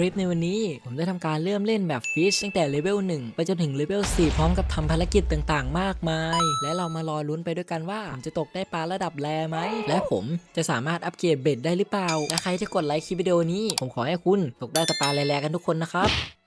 คลิปในวันนี้ ผมได้ทำการเริ่มเล่นแบบฟิชตั้งแต่เลเวล1 ไปจนถึงเลเวล4 พร้อมกับทำภารกิจต่างๆ มากมาย และเรามารอลุ้นไปด้วยกันว่าผมจะตกได้ปลาระดับแรไหม และผมจะสามารถอัปเกรดเบ็ดได้หรือเปล่าและใครที่กดไลค์คลิปวิดีโอนี้ ผมขอให้คุณตกได้ตปลาแรๆกันทุกคนนะครับ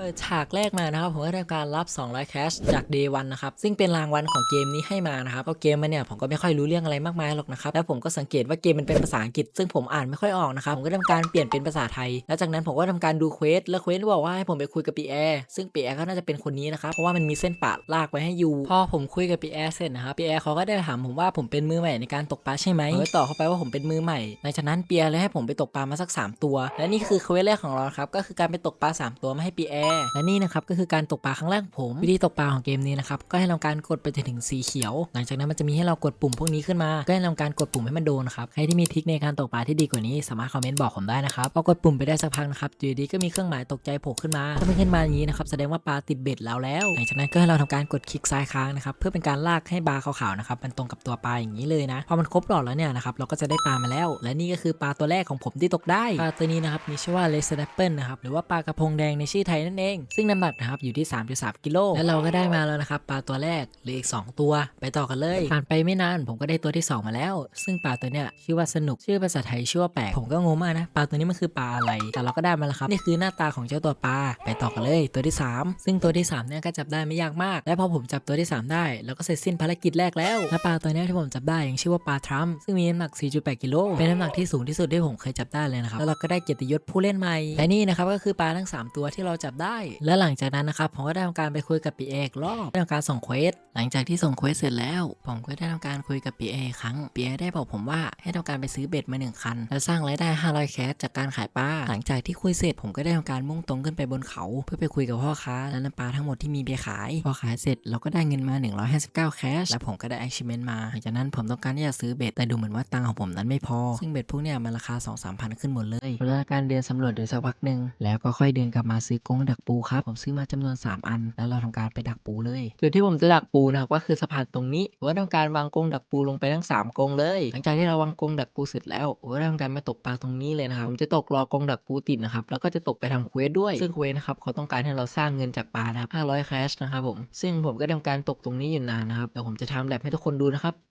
เปิดฉากแรกมานะครับผมก็ได้การรับ 200 แคชจาก Day 1นะครับซึ่งเป็นรางวัลของเกมนี้ให้มานะครับก็เกมมันเนี่ยผมก็ไม่ค่อยรู้เรื่องอะไรมากมายหรอกนะครับแล้วผมก็สังเกตว่าเกมมันเป็นภาษาอังกฤษ ซึ่งผมอ่านไม่ค่อยออกนะครับผมก็ทำการเปลี่ยนเป็นภาษาไทย แล้วจากนั้นผมก็ทำการดูเควสแล้วเควสบอกว่าให้ผมไปคุยกับปีแอร์ซึ่งปีแอร์ก็น่าจะเป็นคนนี้นะครับเพราะว่ามันมีเส้นปะลากไว้ให้อยู่พอผมคุยกับปีแอร์เสร็จนะครับปีแอร์เขาก็ได้ถามผมว่าผมเป็นมือใหม่ในการตกปลาใช่ไหมผมก็ตอบเข้าไปว่าผมเป็นมือใหม่หลังจากนั้นปีแอร์เลยให้ผมไปตกปลามาสัก 3 ตัว และนี่คือเควสแรกของเราครับก็คือการไปตกปลา 3 ตัวมาให้ปีแอร์และนี่นะครับก็คือการตกปลาครั้งแรกของผมวิธีตกปลาของเกมนี้นะครับก็ให้ทำการกดไปจนถึงสีเขียว หลังจากนั้นมันจะมีให้เรากดปุ่มพวกนี้ขึ้นมาก็ให้ทำการกดปุ่มให้มันโดนครับใครที่มีทิคในการตกปลาที่ดีกว่านี้สามารถคอมเมนต์บอกผมได้นะครับพอกดปุ่มไปได้สักพักนะครับอยู่ดีก็มีเครื่องหมายตกใจโผล่ขึ้นมาถ้ามันขึ้นมาอย่างนี้นะครับแสดงว่าปลาติดเบ็ดแล้วแล้วหลังจากนั้นก็ให้เราทำการกดคลิกซ้ายค้างนะครับเพื่อเป็นการลากให้บาขาวๆนะครับมันตรงกับตัวปลาอย่างนี้เลยนะพอมันครบหลอดแล้วเนี่ยนะครับเราก็จะได้ปลามาแล้ว และนี่ก็คือปลาตัวแรกของผมที่ตกได้ปลาตัวนี้นะครับมีชื่อว่าเลสเนเปิลนะครับหรือว่าปลากระพงแดงในชื่อไทยนั่นเองซึ่งน้ำหนักนะครับอยู่ที่ 3.3 กิโลและเราก็ได้มาแล้วนะครับปลาตัวแรกเหลืออีก 2 ตัว ไปต่อกันเลยผ่านไปไม่นานผมก็ได้ตัวที่ 2 มาแล้ว ซึ่งปลาตัวเนี้ยชื่อว่าสนุกชื่อภาษาไทยชื่อว่าแปลกผมก็งงมากนะปลาตัวนี้มันคือปลาอะไร แต่เราก็ได้มาแล้วครับนี่คือหน้าตาของเจ้าตัวปลาไปต่อกันเลย ตัวที่ 3 ซึ่งตัวที่3เนี่ยก็จับได้ไม่ยากมาก และพอผมจับตัวที่ 3 ได้เราก็เสร็จสิ้นภารกิจแรกแล้วและปลาตัวเนี้ยที่ผมจับได้ยังชื่อว่าปลาทรัมป์ซึ่งมีน้ำหนัก 4.8 กิโลเป็นน้ำหนักที่สูงที่สุดที่ผมเคยจับได้เลยนะครับแล้วเราก็ได้เกียรติยศผู้เล่นใหม่และนี่นะครับก็คือปลาทั้ง 3 ตัวที่เราจับได้ และหลังจากนั้นนะครับผมก็ได้ทำการไปคุยกับปีเอกรอบได้ทำการส่งเควสหลังจากที่ส่งเควสเสร็จแล้ว ผมก็ได้ทำการคุยกับปีเอครั้งปีเอได้บอกผมว่าให้ทำการไปซื้อเบ็ดมาหนึ่งคัน และสร้างรายได้ 500 แคสจากการขายปลาหลังจากที่คุยเสร็จผมก็ได้ทำการมุ่งตรงขึ้นไปบนเขา เพื่อไปคุยกับพ่อค้าและนำปลาทั้งหมดที่มีไปขายพอขายเสร็จเราก็ได้เงินมา 159 แคชและผมก็ได้ achievement มาหลังจากนั้นผมต้องการที่จะซื้อเบ็ดแต่ดูเหมือนว่าตังค์ของผมนั้นไม่พอ ซึ่งเบ็ดพวกเนี้ยมันราคา 2-3พันขึ้นหมดเลยเวลาการเดินสำรวจโดยสักพักหนึ่งแล้วก็ค่อยเดินกลับมาซื้อกงดักปูครับผมซื้อมาจำนวน 3 อัน แล้วเราทำการไปดักปูเลยจุดที่ผมจะดักปูนะครับก็คือสะพานตรงนี้ผมก็ทำการวางกรงดักปูลงไปทั้ง 3กรงเลย หลังจากที่เราวางกรงดักปูเสร็จแล้วผมก็ได้ทำการมาตกปลาตรงนี้เลยนะครับผมจะตกรอกรงดักปูติดนะครับแล้วก็จะตกไปทำเควสด้วยซึ่งเควสนะครับเขาต้องการให้เราสร้างเงินจากปลานะครับ500แคชนะครับผมซึ่งผมก็ทำการตกตรงนี้อยู่นานนะครับเดี๋ยวผมจะทำแลบให้ทุกคนดูนะครับ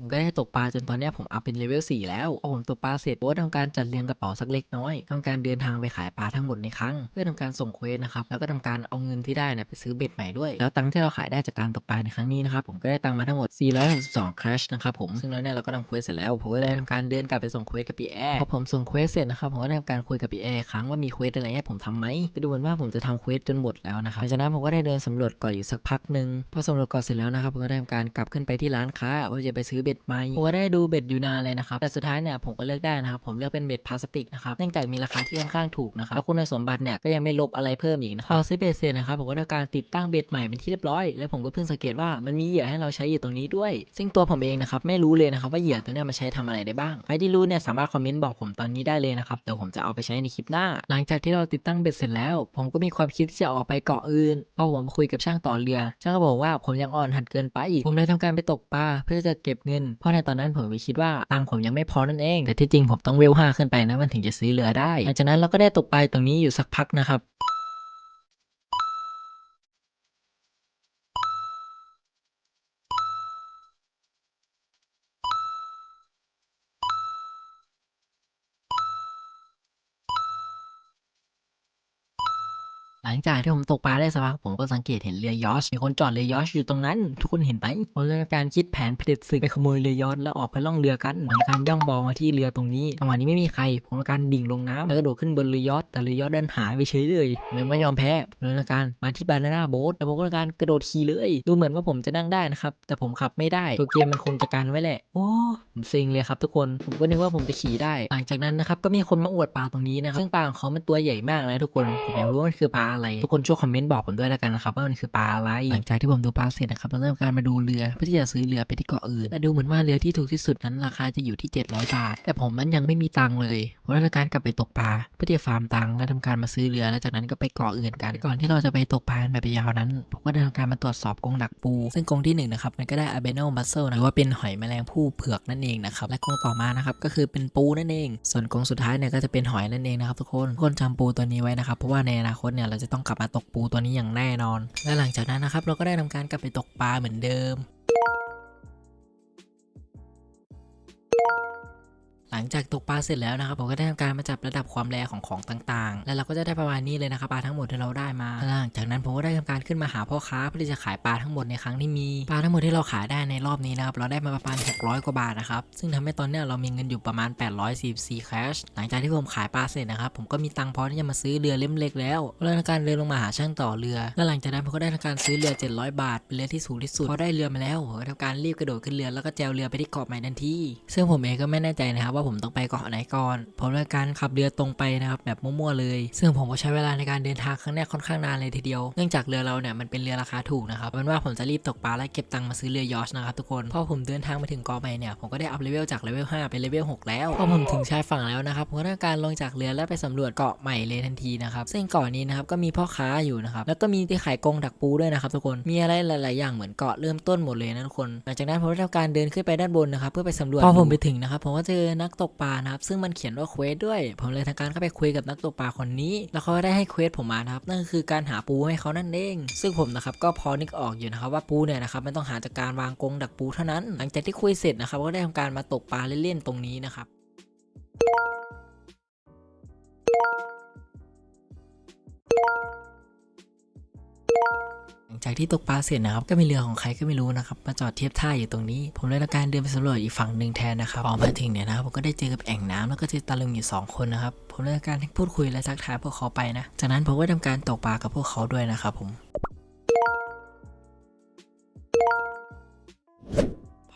ผมก็ได้ตกปลาจนตอนนี้ผมอัพเป็นเลเวล4แล้วพอผมตกปลาเสร็จผมก็ทำการจัดเรียงกระเป๋าสักเล็กน้อยทำการเดินทางไปขายปลาทั้งหมดในครั้ง เพื่อทำการส่งเควสนะครับแล้วก็ทำการเอาเงินที่ได้เนี่ยไปซื้อเบ็ดใหม่ด้วย แล้วตังค์ที่เราขายได้จากการตกปลาในครั้งนี้นะครับผมก็ได้ตังค์มาทั้งหมด 462 crash นะครับผมซึ่งแล้วเนี่ยเราก็ทำเควสเสร็จแล้วผมก็ได้ทำการเดินกลับไปส่งเควสกับพี่แอร์พอผมส่งเควสเสร็จนะครับผมก็ได้ทำการคุยกับพี่แอร์ครั้งว่ามีเควสอะไรให้ผมทำไหมก็ดูเหมือนว่าผมจะทำเควสจนหมดแล้วนะครับจากนั้นผมก็ได้เดินสำรวจก่อนอยู่สักพักหนึ่งพอสำรวจก่อนเสร็จแล้วนะครับผมก็ได้ทำการกลับขึ้นไปที่ร้านค้าว่าจะไปซื้อเบ็ดใหมผมก็ได้ดูเบ็ดอยู่นานเลยนะครับ แต่สุดท้ายเนี่ยผมก็เลือกได้นะครับ ผมเลือกเป็นเบ็ดพลาสติกนะครับ เนื่องจากมีราคาที่ค่อนข้างถูกนะครับ แล้วคุณสมบัติเนี่ยก็ยังไม่ลบอะไรเพิ่มอีกนะครับพอซื้อเบ็ดเสร็จนะครับ ผมก็ได้การติดตั้งเบ็ดใหม่เป็นที่เรียบร้อย แล้วผมก็เพิ่งสังเกตว่ามันมีเหยื่อให้เราใช้อยู่ตรงนี้ด้วย ซึ่งตัวผมเองนะครับไม่รู้เลยนะครับว่าเหยื่อตัวนี้มันใช้ทำอะไรได้บ้าง ใครที่รู้เนี่ยสามารถคอมเมนต์บอกผมตอนนี้ได้เลยนะครับ เดี๋ยวผมจะเอาไปใช้ในคลิปหน้า หลังจากที่เราติดตั้งเบ็ดเสร็จแล้ว ผมก็มีความคิดที่จะออกไปเกาะอื่นพอผมคุยกับช่างต่อเรือ ช่างก็บอกว่าผมยังอ่อนหัดเกินไป ผมเลยทำการไปตกปลาเพื่อจะเก็บเงินเพราะในตอนนั้นผมไปคิดว่าตังผมยังไม่พอนั่นเอง แต่ที่จริงผมต้องเวลห้าขึ้นไปนะมันถึงจะซื้อเรือได้หลังจากนั้นเราก็ได้ตกปลาตรงนี้อยู่สักพักนะครับ ลังจากที่ผมตกปลาได้สักพักผมก็สังเกตเห็นเรือยอชมีคนจอดเรือยอชอยู่ตรงนั้น ทุกคนเห็นไหมผมเลยการคิดแผนเผด็จศึกไปขโมยเรือยอชแล้วออกไปล่องเรือกันผมทำการย่องบอลมาที่เรือตรงนี้จังหวะนี้ไม่มีใคร ผมทำการดิ่งลงน้ำแล้วก็โดดขึ้นบนเรือยอชแต่เรือยอชเดินหายไปเฉยเลยเลยไม่ยอมแพ้ผมเลยการมาที่บานาน่าโบ๊ทแล้วผมก็การกระโดดขี่เลย ดูเหมือนว่าผมจะนั่งได้นะครับแต่ผมขับไม่ได้ตัวเกมมันคงจะกันไว้แหละโอ้ผมซ็งเลยครับทุกคนผมก็นึกว่าผมจะขี่ได้ หลังจากนั้นนะครับก็มีคนมาอวดปลาตรงนี้นะครับซึ่งปลาของเขามันตัวใหญ่มากนะทุกคนผมอยากรู้ว่ามันคือปลาอะไร ทุกคนช่วยคอมเมนต์บอกผมด้วยแล้วกันนะครับว่ามันคือปลาอะไร หลังจากที่ผมดูปลาเสร็จนะครับเราเริ่มการมาดูเรือเพื่อที่จะซื้อเรือไปที่เกาะอื่นแต่ดูเหมือนว่าเรือที่ถูกที่สุดนั้นราคาจะอยู่ที่ 700 บาท แต่ผมนั้นยังไม่มีตังค์เลยผมเลยทำการกลับไปตกปลาเพื่อที่จะฟาร์มตังค์และทำการมาซื้อเรือแล้วจากนั้นก็ไปเกาะอื่นกัน ก่อนที่เราจะไปตกปลาแบบยาวนั้นผมก็ได้ทำการมาตรวจสอบกรงดักปู ซึ่งกรงที่หนึ่งนะครับมันก็ได้ a b e n o mussel นะหรือว่าเป็นหอยแมลงภู่เผือกนั่นเองนะครับและกรงต่อมานะครับก็คือเป็นปูนั่นเอง ส่วนกรงสุดท้ายเนี่ยก็จะเป็นหอยนั่นเองนะครับทุกคนทุกคนจำปูตัวนี้ไว้นะครับเพราะว่าในอนาคตเนี่ยเราจะต้องกลับมาตกปูตัวนี้อย่างแน่นอน และหลังจากนั้นนะครับเราก็ได้ทำการกลับไปตกปลาเหมือนเดิม หลังจากตกปลาเสร็จแล้วนะครับผมก็ได้ทำการมาจับระดับความแรงของของต่างๆ แล้วเราก็จะได้ประมาณนี้เลยนะครับปลาทั้งหมดที่เราได้มาหลังจากนั้นผมก็ได้ทำการขึ้นมาหาพ่อค้าเพื่อที่จะขายปลาทั้งหมดในครั้งที่มีปลาทั้งหมดที่เราขายได้ในรอบนี้นะครับเราได้มาประมาณ 600 กว่าบาทนะครับซึ่งทำให้ตอนนี้เรามีเงินอยู่ประมาณ 844แคชหลังจากที่ผมขายปลาเสร็จนะครับผมก็มีตังค์พอที่จะมาซื้อเรือเล่มเล็กแล้วก็เลยทำการเดินลงมาหาช่างต่อเรือ และหลังจากนั้นผมก็ได้ทำการซื้อเรือ 700 บาทเป็นเรือที่สูงที่สุดพอได้เรือมาแล้วผมก็ทำการรีบกระโดดขึ้นเรือแล้วก็แจวเรือไปที่เกาะใหม่ทันทีซึ่งผมเองก็ไม่แน่ใจนะครับว่าผมต้องไปเกาะไหนก่อน ผมเลยการขับเรือตรงไปนะครับแบบมั่วๆเลย ซึ่งผมก็ใช้เวลาในการเดินทางครั้งเนี้ยค่อนข้างนานเลยทีเดียว เนื่องจากเรือเราเนี่ยมันเป็นเรือราคาถูกนะครับเป็นว่าผมจะรีบตกปลาและเก็บตังค์มาซื้อเรือยอชนะครับทุกคนพอผมเดินทางมาถึงเกาะใหม่เนี่ยผมก็ได้อัพเลเวลจากเลเวล5เป็นเลเวล6แล้วพอผมถึงชายฝั่งแล้วนะครับผมก็ได้การลงจากเรือและไปสำรวจเกาะใหม่เลยทันทีนะครับซึ่งเกาะนี้นะครับก็มีพ่อค้าอยู่นะครับแล้วก็มีที่ขายกงดักปูด้วยนะครับทุกคนมีอะไรหลาย ๆ อย่างเหมือนเกาะเริ่มต้นหมดเลยนะทุกคนหลังจากนั้นผมได้ทำการเดินขึ้นไปด้านบนนะครับเพื่อไปสำรวจพอผมไปถึงนะครับผมก็เจอนักักตกปลานะครับ ซึ่งมันเขียนว่าเควสด้วย ผมเลยทำการเข้าไปคุยกับนักตกปลาคนนี้ แล้วเขาได้ให้เควสผมมานะครับ นั่นคือการหาปูให้เขานั่นเอง ซึ่งผมนะครับก็พอนึกออกอยู่นะครับว่าปูเนี่ยนะครับมันต้องหาจากการวางกรงดักปูเท่านั้น หลังจากที่คุยเสร็จนะครับก็ได้ทำการมาตกปลาเล่นๆตรงนี้นะครับ หลังจากที่ตกปลาเสร็จนะครับก็มีเรือของใครก็ไม่รู้นะครับมาจอดเทียบท่าอยู่ตรงนี้ ผมเลยละการเดินไปสำรวจอีกฝั่งหนึ่งแทนนะครับพอมาถึงเนี่ยนะครับผมก็ได้เจอกับแอ่งน้ำแล้วก็เจอตาลุงอยู่สองคนนะครับผมเลยละการพูดคุยและทักทายพวกเขาไปนะ จากนั้นผมก็ทำการตกปลากับพวกเขาด้วยนะครับผม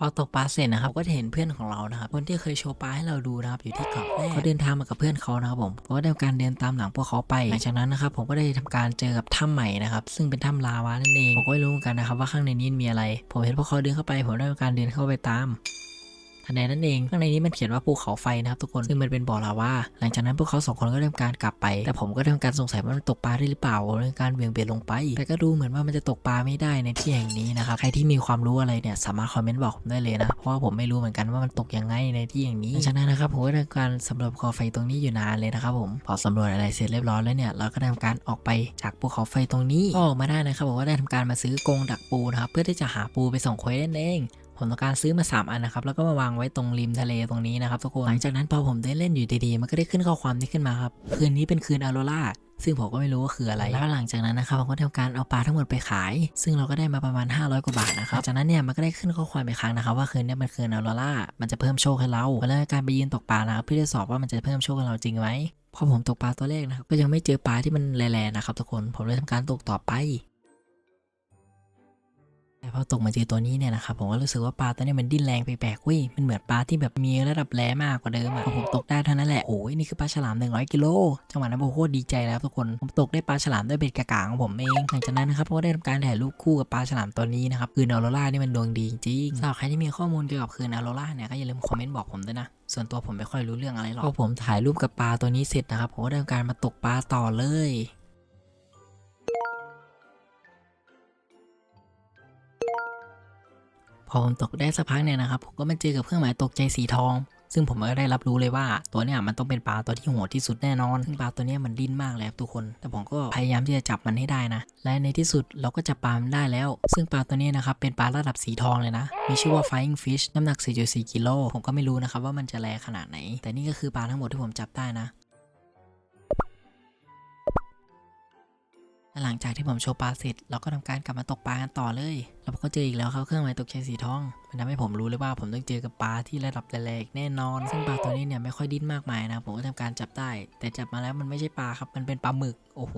พอตกปลาเสร็จนะครับก็จะเห็นเพื่อนของเรานะครับคนที่เคยโชว์ปลาให้เราดูนะครับอยู่ที่เกาะแรกเขาเดินทางมากับเพื่อนเขานะครับผมผมก็ได้ทำการเดินตามหลังพวกเขาไปหลังจากนั้นนะครับผมก็ได้ทำการเจอกับถ้ำใหม่นะครับซึ่งเป็นถ้ำลาวานั่นเองผมก็ไม่รู้เหมือนกันนะครับว่าข้างในนี้มีอะไร ผมเห็นพวกเขาเดินเข้าไป ผมได้ทำการเดินเข้าไปตาม ทันใดนั้นเองข้างในนี้มันเขียนว่าภูเขาไฟนะครับทุกคนซึ่งมันเป็นบ่อลาวาหลังจากนั้นพวกเขาสองคนก็ได้ทำการกลับไป แต่ผมก็ได้ทำการสงสัยว่ามันตกปลาได้หรือเปล่าในการเบี่ยงเบนลงไป แต่ก็ดูเหมือนว่ามันจะตกปลาไม่ได้ในที่แห่งนี้นะครับใครที่มีความรู้อะไรเนี่ยสามารถคอมเมนต์บอกผมได้เลยนะเพราะว่าผมไม่รู้เหมือนกันว่ามันตกยังไงในที่อย่างนี้หลังจากนั้นนะครับผมก็ทำการสำรวจภูเขาไฟตรงนี้อยู่นานเลยนะครับผมพอสำรวจอะไรเสร็จเรียบร้อยแล้วเนี่ยเราก็ทำการออกไปจากภูเขาไฟตรงนี้ก็ออกมาได้นะครับผมก็ได้ทำการมาซื้อกรงดักปูนะครับเพื่อที่จะหาปูไปส่งเควสนั่นเอง ผมต้องการซื้อมา 3 อันนะครับ แล้วก็มาวางไว้ตรงริมทะเลตรงนี้นะครับทุกคน หลังจากนั้นพอผมได้เล่นอยู่ดีๆ มันก็ได้ขึ้นข้อความนี้ขึ้นมาครับ คืนนี้เป็นคืนอโรราซึ่งผมก็ไม่รู้ว่าคืออะไร แล้วหลังจากนั้นนะครับผมก็ทำการเอาปลาทั้งหมดไปขาย ซึ่งเราก็ได้มาประมาณ 500 กว่าบาทนะครับ จากนั้นเนี่ยมันก็ได้ขึ้นข้อความอีกครั้งนะครับว่าคืนนี้เป็นคืนอโรรามันจะเพิ่มโชคให้เราแล้วการไปยืนตกปลานะครับเพื่อจะสอบว่ามันจะเพิ่มโชคให้เราจริงไหมพอผมตกปลาตัวแรกนะครับก็ยังไม่เจอปลาที่มันแรงๆนะครับทุกคน ผมเลยทำการตกต่อไป แต่พอตกมาเจอตัวนี้เนี่ยนะครับผมก็รู้สึกว่าปลาตัวนี้มันดิ้นแรงไปแปลกเว้ยมันเหมือนปลาที่แบบมีระดับแรงมากกว่าเดิมอะพอผมตกได้เท่านั้นแหละโอ้ยนี่คือปลาฉลาม 100 กิโลจังหวะนั้นผมโคตรดีใจแล้วทุกคนผมตกได้ปลาฉลามด้วยเบ็ดกระกางของผมเองหลังจากนั้นนะครับผมก็ได้ทำการถ่ายรูปคู่กับปลาฉลามตัวนี้นะครับคืนออโรรานี่มันดวงดีจริงๆสำหรับใครที่มีข้อมูลเกี่ยวกับคืนออโรราเนี่ยก็อย่าลืมคอมเมนต์บอกผมด้วยนะส่วนตัวผมไม่ค่อยรู้เรื่องอะไรหรอกพอผมถ่ายรูปกับปลาตัวนี้เสร็จนะครับผมก็ได้ทำการมาตกปลาต่อเลย พอผมตกได้สักพักเนี่ยนะครับผมก็มาเจอกับเครื่องหมายตกใจสีทอง ซึ่งผมก็ได้รับรู้เลยว่า ตัวเนี้ยมันต้องเป็นปลาตัวที่โหดที่สุดแน่นอนซึ่งปลาตัวเนี้ยมันดิ้นมากเลยครับทุกคน แต่ผมก็พยายามที่จะจับมันให้ได้นะ และในที่สุดเราก็จับปลามันได้แล้ว ซึ่งปลาตัวนี้นะครับเป็นปลาระดับสีทองเลยนะ มีชื่อว่า Flying Fish น้ำหนัก 4.4กิโลผมก็ไม่รู้นะครับว่ามันจะแรงขนาดไหน แต่นี่ก็คือปลาทั้งหมดที่ผมจับได้นะ และหลังจากที่ผมโชว์ปลาเสร็จเราก็ทำการกลับมาตกปลากันต่อเลยเราก็เจออีกแล้วครับเครื่องหมายตกใจสีทองมันทำให้ผมรู้เลยว่าผมต้องเจอกับปลาที่ระดับแรงๆแน่นอน ซึ่งปลาตัวนี้เนี่ยไม่ค่อยดิ้นมากมายนะผมก็ทำการจับได้ แต่จับมาแล้วมันไม่ใช่ปลาครับมันเป็นปลาหมึกโอ้โห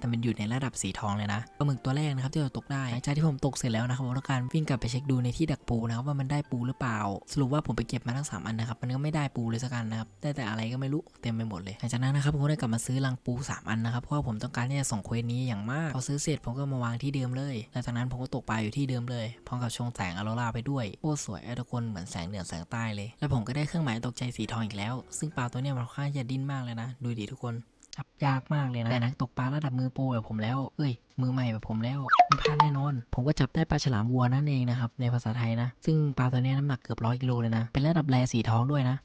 แต่มันอยู่ในระดับสีทองเลยนะปลาหมึกตัวแรกนะครับที่เราตกได้หลังจากที่ผมตกเสร็จแล้วนะครับผมต้องการวิ่งกลับไปเช็คดูในที่ดักปูนะครับว่ามันได้ปูหรือเปล่า สรุปว่าผมไปเก็บมาทั้งสามอันนะครับ มันก็ไม่ได้ปูเลยสักอันนะครับ ได้แต่อะไรก็ไม่รู้เต็มไปหมดเลยหลังจากนั้นนะครับผมก็ได้กลับมาซื้อรังปูสามอันนะครับ เพราะว่าผมต้องการที่จะส่งเควสนี้อย่างมาก พอซื้อเสร็จผมก็มาวางที่เดิมเลยหลังจากนั้นผมก็ตกปลาอยู่ที่เดิมเลย พร้อมกับชงแสงอโรราไปด้วย โอ้สวยไอ้ทุกคนเหมือนแสงเหนือแสงใต้เลย แล้วผมก็ได้เครื่องหมายตกใจสีทองอีกแล้ว ซึ่งปลาตัวนี้มันค่อนข้างจะดิ้นมากเลยนะ ดูดิทุกคน จับยากมากเลยนะแต่นักตกปลาระดับมือโปรแบบผมแล้ว เอ้ย มือใหม่แบบผมแล้วไม่พลาดแน่นอน ผมก็จับได้ปลาฉลามวัวนั่นเองนะครับในภาษาไทยนะ ซึ่งปลาตัวเนี้ยน้ำหนักเกือบร้อยกิโลเลยนะ เป็นระดับแรสีทองด้วยนะ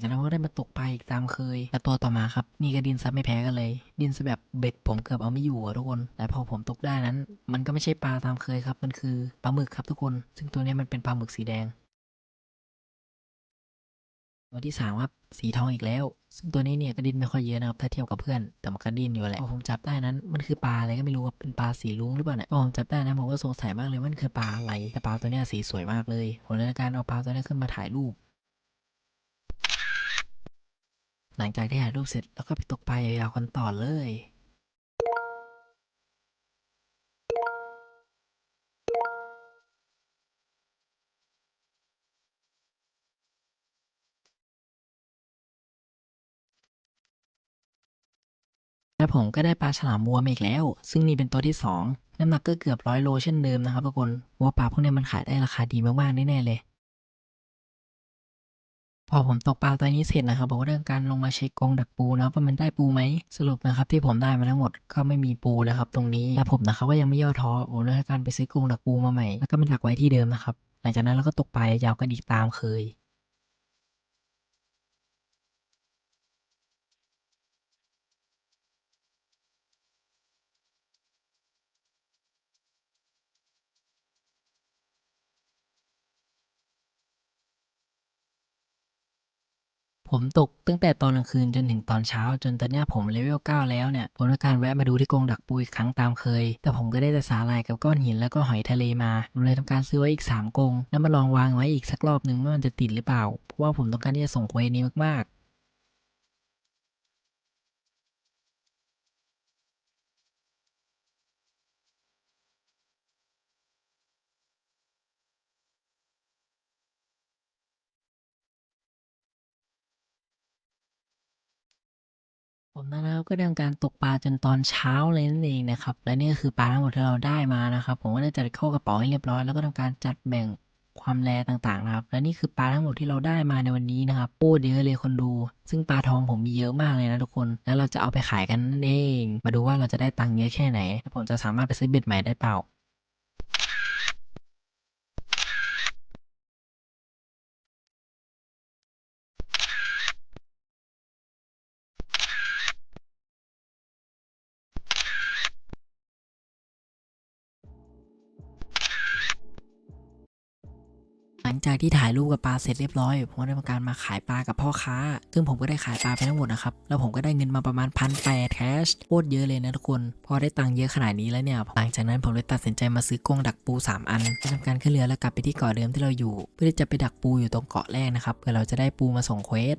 จากนั้นก็ได้มาตกปลาอีกตามเคยและตัวต่อมาครับ นี่ก็ดินซับไม่แพ้กันเลย ดินซะแบบเบ็ดผมเกือบเอาไม่อยู่อะทุกคน แต่พอผมตกได้นั้น มันก็ไม่ใช่ปลาตามเคยครับ มันคือปลาหมึกครับทุกคน ซึ่งตัวเนี้ยมันเป็นปลาหมึกสีแดง ตัวที่สามครับสีทองอีกแล้ว ซึ่งตัวนี้เนี่ยก็ดิ้นไม่ค่อยเยอะนะครับถ้าเทียบกับเพื่อน แต่มันก็ดิ้นอยู่แหละผมจับได้นั้น มันคือปลาอะไรก็ไม่รู้ว่าเป็นปลาสีลุ้งหรือเปล่าเนี่ยผมจับได้นะผมก็สงสัยมากเลยว่ามันคือปลาอะไรแต่ปลาตัวนี้สีสวยมากเลยผมเลยในการเอาปลาตัวนี้ขึ้นมาถ่ายรูป หลังจากที่ถ่ายรูปเสร็จแล้วก็ไปตกปลายาวๆกันต่อเลย และผมก็ได้ปลาฉลามวัวมาอีกแล้ว ซึ่งนี่เป็นตัวที่ 2 น้ำหนักก็เกือบร้อยโลเช่นเดิมนะครับทุกคนวัวปลาพวกนี้มันขายได้ราคาดีมากๆแน่ๆเลย พอผมตกปลาตัวนี้เสร็จนะครับผมก็เรื่องการลงมาเช็คกรงดักปูนะว่ามันได้ปูไหมสรุปนะครับที่ผมได้มาทั้งหมดก็ไม่มีปูนะครับตรงนี้แต่ผมนะครับก็ยังไม่ย่อท้อผมเลยการไปซื้อกรงดักปูมาใหม่แล้วก็มาดักไว้ที่เดิมนะครับหลังจากนั้นเราก็ตกปลายาวกันอีกตามเคย ผมตกตั้งแต่ตอนกลางคืนจนถึงตอนเช้า จนตอนนี้ผมเลเวล9แล้วเนี่ยผมต้องการแวะมาดูที่กรงดักปูอีกครั้งตามเคย แต่ผมก็ได้แต่สาหร่ายกับก้อนหินแล้วก็หอยทะเลมาผมเลยทำการซื้อไว้อีก3กรงแล้วมาลองวางไว้อีกสักรอบหนึ่งว่ามันจะติดหรือเปล่าเพราะว่าผมต้องการที่จะส่งเควสนี้มากๆ ผมนะครับก็ทำการตกปลาจนตอนเช้าเลยนั่นเองนะครับ และนี่ก็คือปลาทั้งหมดที่เราได้มานะครับ ผมก็ได้จัดเข้ากระเป๋าให้เรียบร้อยแล้วก็ทำการจัดแบ่งความแรต่างๆนะครับ และนี่คือปลาทั้งหมดที่เราได้มาในวันนี้นะครับโอ้เยอะเลยคนดู ซึ่งปลาทองผมมีเยอะมากเลยนะทุกคน แล้วเราจะเอาไปขายกันนั่นเอง มาดูว่าเราจะได้ตังค์เยอะแค่ไหนแล้วผมจะสามารถไปซื้อเบ็ดใหม่ได้เปล่า จากที่ถ่ายรูปกับปลาเสร็จเรียบร้อย ผมก็ได้ทำการมาขายปลากับพ่อค้า ซึ่งผมก็ได้ขายปลาไปทั้งหมดนะครับ แล้วผมก็ได้เงินมาประมาณพันแปดแคชโคตรเยอะเลยนะทุกคน พอได้ตังค์เยอะขนาดนี้แล้วเนี่ย หลังจากนั้นผมเลยตัดสินใจมาซื้อกล้องดักปู 3 อันเพื่อทำการขึ้นเรือแล้วกลับไปที่เกาะเดิมที่เราอยู่ เพื่อที่จะไปดักปูอยู่ตรงเกาะแรกนะครับ เพื่อเราจะได้ปูมาส่งเควส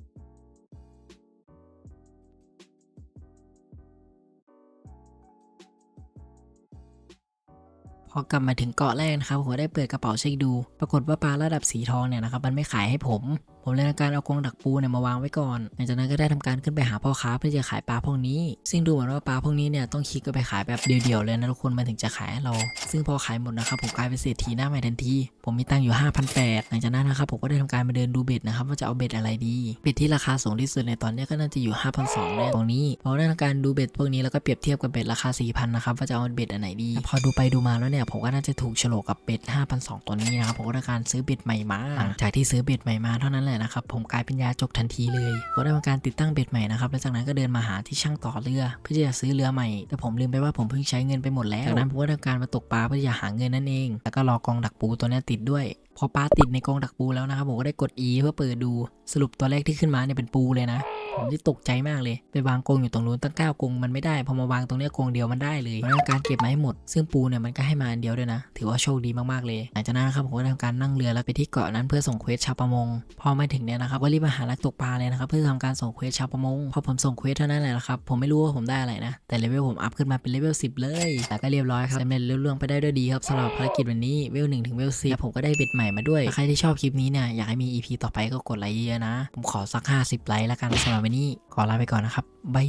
พอกลับมาถึงเกาะแรกนะครับผมได้เปิดกระเป๋าเช็คดู ปรากฏว่าปลาระดับสีทองเนี่ยนะครับมันไม่ขายให้ผม ผมเลยทำการเอากรงดักปูเนี่ยมาวางไว้ก่อนหลังจากนั้นก็ได้ทำการขึ้นไปหาพ่อค้าเพื่อจะขายปลาพวกนี้ ซึ่งดูเหมือนว่าปลาพวกนี้เนี่ยต้องคิดก็ไปขายแบบเดี่ยวๆเลยนะทุกคนมันถึงจะขายเรา ซึ่งพอขายหมดนะครับผมกลายเป็นเศรษฐีหน้าใหม่ทันที ผมมีตังค์อยู่ 5,800หลังจากนั้นนะครับผมก็ได้ทำการมาเดินดูเบ็ดนะครับว่าจะเอาเบ็ดอะไรดีเบ็ดที่ราคาสูงที่สุดในตอนนี้ก็น่าจะอยู่5,200เนี่ยตรงนี้พอได้ทำการดูเบ็ดพวกนี้แล้วก็เปรียบเทียบกับเบ็ดราคา4,000นะครับว่าจะเอาเบ็ดอันไหนดี พอดูไปดูมาแล้วเนี่ยผมก็น่าจะถูกฉลกกับเบ็ด5,200ตัวนี้นะครับผมก็ได้การซื้อเบ็ดใหม่มาหลังจากที่ซื้อเบ็ดใหม่มาเท่านั้นแหละนะครับผมกลายเป็นยาจกทันทีเลยผมได้ทำการติดตั้งเบ็ดใหม่นะครับแล้วจากนั้นก็เดินมาหาที่ช่างต่อเรือเพื่อที่จะซื้อเรือใหม่ แต่ผมลืมไปว่าผมเพิ่งใช้เงินไปหมดแล้วจากนั้นผมก็ทำการมาตกปลาเพื่อที่จะหาเงินนั่นเอง แล้วก็รอกองดักปูตัวนี้ติดด้วยพอปลาติดในกรงดักปูแล้วนะครับผมก็ได้กด E เพื่อเปิดดูสรุปตัวแรกที่ขึ้นมาเนี่ยเป็นปูเลยนะ ผมที่ตกใจมากเลย ไปวางกรงอยู่ตรงนู้นตั้งเก้ากรงมันไม่ได้พอมาวางตรงเนี้ยกรงเดียวมันได้เลยเพราะนั้นการเก็บมาให้หมด ซึ่งปูเนี่ยมันก็ให้มาอันเดียวด้วยนะ ถือว่าโชคดีมากๆเลยหลังจากนั้นนะครับผมก็ทำการนั่งเรือแล้วไปที่เกาะนั้นเพื่อส่งเควสชาวประมง พอมาถึงเนี่ยนะครับก็รีบมาหานักตกปลาเลยนะครับเพื่อทำการส่งเควสชาวประมงพอผมส่งเควสเท่านั้นแหละครับผมไม่รู้ว่าผมได้อะไรนะแต่เลเวลผมอัพขึ้นมาเป็นเลเวล10 เลยแต่ก็เรียบร้อยครับสำเร็จลุล่วงไปได้ด้วยดีครับสำหรับภารกิจวันนี้เวล1ถึงเวล10ผมก็ได้เบ็ดใหม่มาด้วยถ้าใครที่ชอบคลิปนี้เนี่ยอยากให้มี EP ต่อไปก็กดไลค์เยอะนะ ผมขอสัก 50 ไลค์แล้วกันสำหรับวันนี้ขอลาไปก่อนนะครับบาย